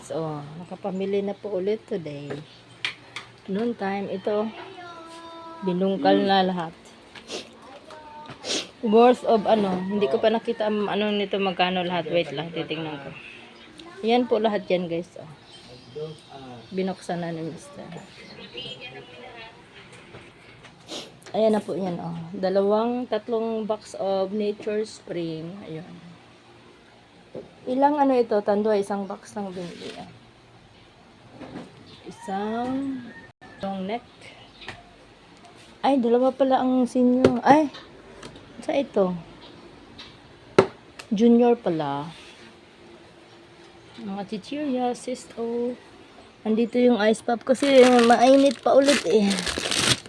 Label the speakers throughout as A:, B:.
A: guys, oh, nakapamili na po ulit today. Noon time, ito, binungkal na lahat. Worth of ano, hindi ko pa nakita ano nito magkano lahat. Wait lang, titingnan ko. Yan po lahat yan guys. Oh. Binuksan na ni Mr. Ayan na po yan. Oh. Dalawang, tatlong box of Nature Spring. Ayun. Ilang ano ito? Tando, isang box lang binili. ah. Isang long neck. Ay, dalawa pala ang senior. Ay, sa ito. Junior pala. Mga chichirya, sis, oh. Andito yung ice pop kasi mainit pa ulit eh.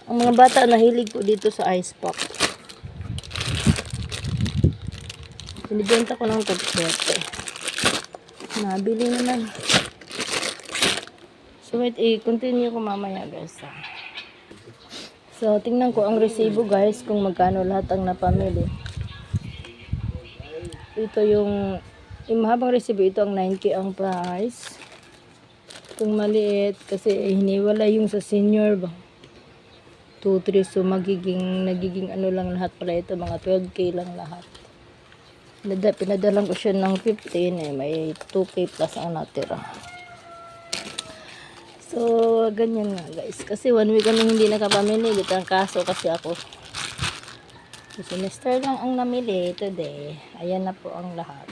A: Ang mga bata nahilig po dito sa ice pop. Binibenta ko ng tagsote. Nabili naman. So wait, i-continue ko mamaya guys. ah. So tingnan ko ang resibo guys kung magkano lahat ang napamili. Ito yung yung mahabang resibo ito ang 9k ang price. Itong maliit kasi hiniwala yung sa senior ba. 2, 3 so magiging nagiging ano lang lahat pala ito mga 12k lang lahat. Pinada, pinadalang ko siya ng 15 eh. May 2K plus ang natira. So, ganyan nga guys. Kasi one week kami hindi nakapamili. Dito ang kaso kasi ako. Si Mr. lang ang namili today. Ayan na po ang lahat.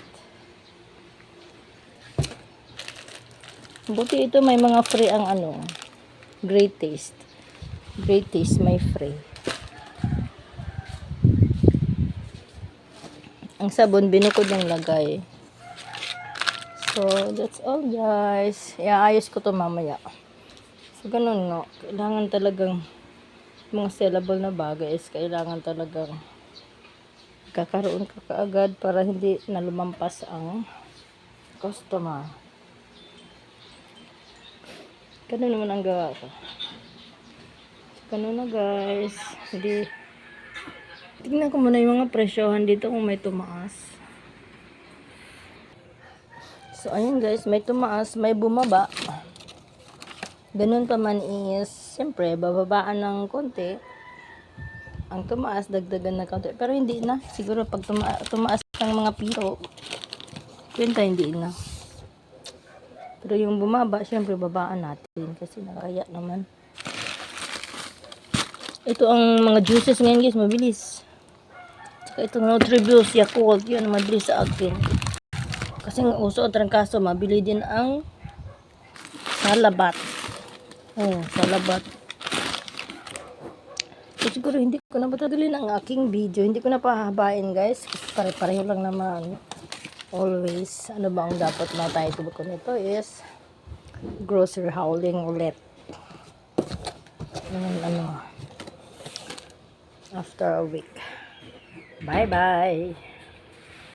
A: Buti ito may mga free ang ano. Great taste. Great taste may free. Ang sabon, binukod yung lagay. So, that's all guys. Iaayos ko to mamaya. So, ganun nga. Kailangan talagang mga sellable na bagay is kailangan talagang kakaroon ka kaagad para hindi na lumampas ang customer. Ganun naman ang gawa ko. Ganun na guys. Hindi Tingnan ko muna yung mga presyohan dito kung may tumaas. So, ayun guys, may tumaas, may bumaba. Ganun pa man is, siyempre, bababaan ng konti. Ang tumaas, dagdagan ng konti. Pero hindi na. Siguro pag tuma tumaas ng mga piro, kwenta hindi na. Pero yung bumaba, siyempre, babaan natin. Kasi nakaya naman. Ito ang mga juices ngayon guys, mabilis. Saka itong Nutribus, Yakult, yun, mabilis sa akin. Kasi nga uso at trangkaso, mabili din ang salabat. Oh, salabat. So, siguro hindi ko na patagalin ang aking video. Hindi ko na pahabain guys. Pare-pareho lang naman. Always. Ano ba ang dapat na title ko nito is grocery hauling ulit. Ano, ano, after a week. Bye-bye.